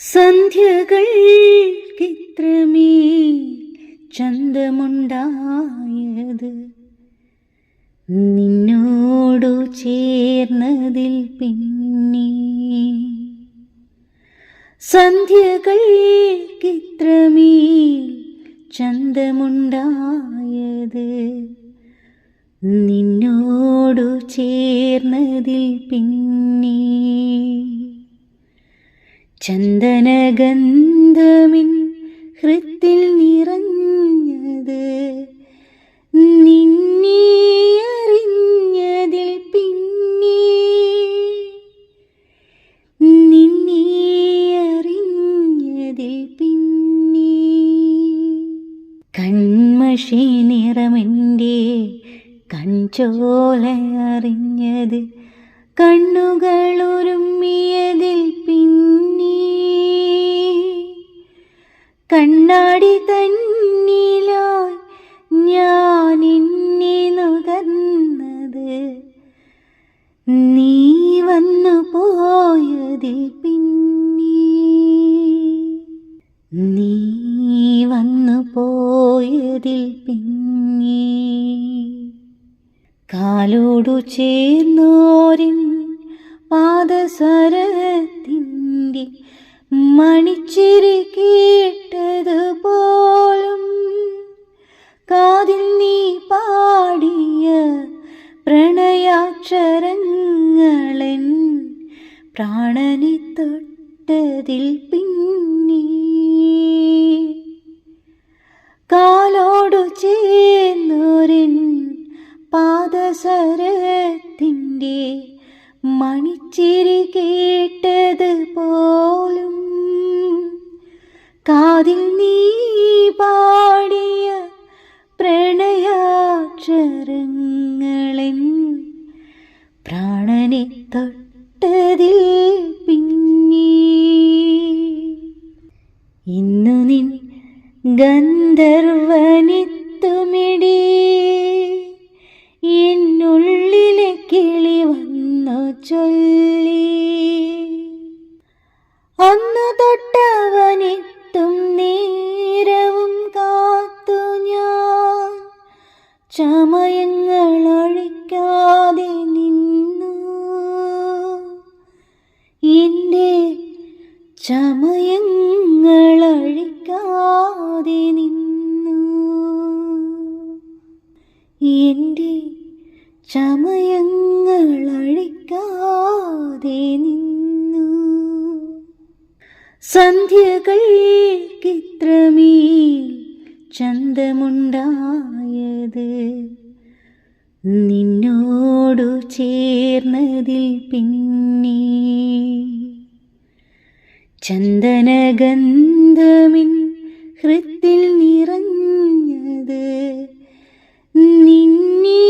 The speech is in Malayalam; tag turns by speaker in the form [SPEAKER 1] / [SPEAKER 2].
[SPEAKER 1] സന്ധ്യകൾക്കിത്രമേ ചന്തമുണ്ടായത്? നിന്നോടു ചേർന്നതിൽ പിന്നെ സന്ധ്യകൾക്കിത്രമേ ചന്തമുണ്ടായത്? ചന്ദനഗന്ധമിൻ ഹൃത്തിൽ നിറഞ്ഞത് നിന്നെ അറിഞ്ഞതിൽ പിന്നെ നിന്നെ അറിഞ്ഞതിൽ പിന്നെ കൺമഷി നിറമെന്റെ കൺചോല അറിഞ്ഞത് കണ്ണുകളൊരുമ്മിയതിൽ പിന്നെ കണ്ണാടി തന്നിലായി ഞാൻ എന്നെ നുകർന്നത്. നീ വന്നു പോയതിൽ പിന്നെ നീ കാലോടു ചേർന്നോരിൻ പാദസരത്തിന്റെ മണിച്ചിരി കേട്ടതുപോലും കാതിൽ നീ പാടിയ പ്രണയാക്ഷരങ്ങളൻ പ്രാണനെ തൊട്ടതിൽ പിന്നി. കാലോടു ചേർന്നോരൻ പാദസരത്തിന്റെ മണിച്ചിരി കേട്ടത് പോലും. കാതിൽ നീ പാടിയ പ്രണയാക്ഷരങ്ങളൻ പ്രാണനെ തൊട്ടതിൽ പിന്നി. ഇന്നു നിൻ ഗന്ധർവനെത്തുമിടി അന്നു തൊട്ടവനെത്തും നേരവും കാത്തു ഞാൻ. ചമയങ്ങൾ അഴിക്കാതെ നിന്നു. എന്റെ ചമയങ്ങൾ അഴിക്കാതെ നിന്നു. എന്റെ ചമയങ്ങൾ അഴിക്കാതെ നിന്നു. സന്ധ്യകൾ സന്ധ്യകൾക്കിത്രമേൽ ചന്തമുണ്ടായത്. നിന്നോടു ചേർന്നതിൽ പിന്നെ ചന്ദനഗന്ധമിൻ ഹൃത്തിൽ നിറഞ്ഞത്. നിന്നീ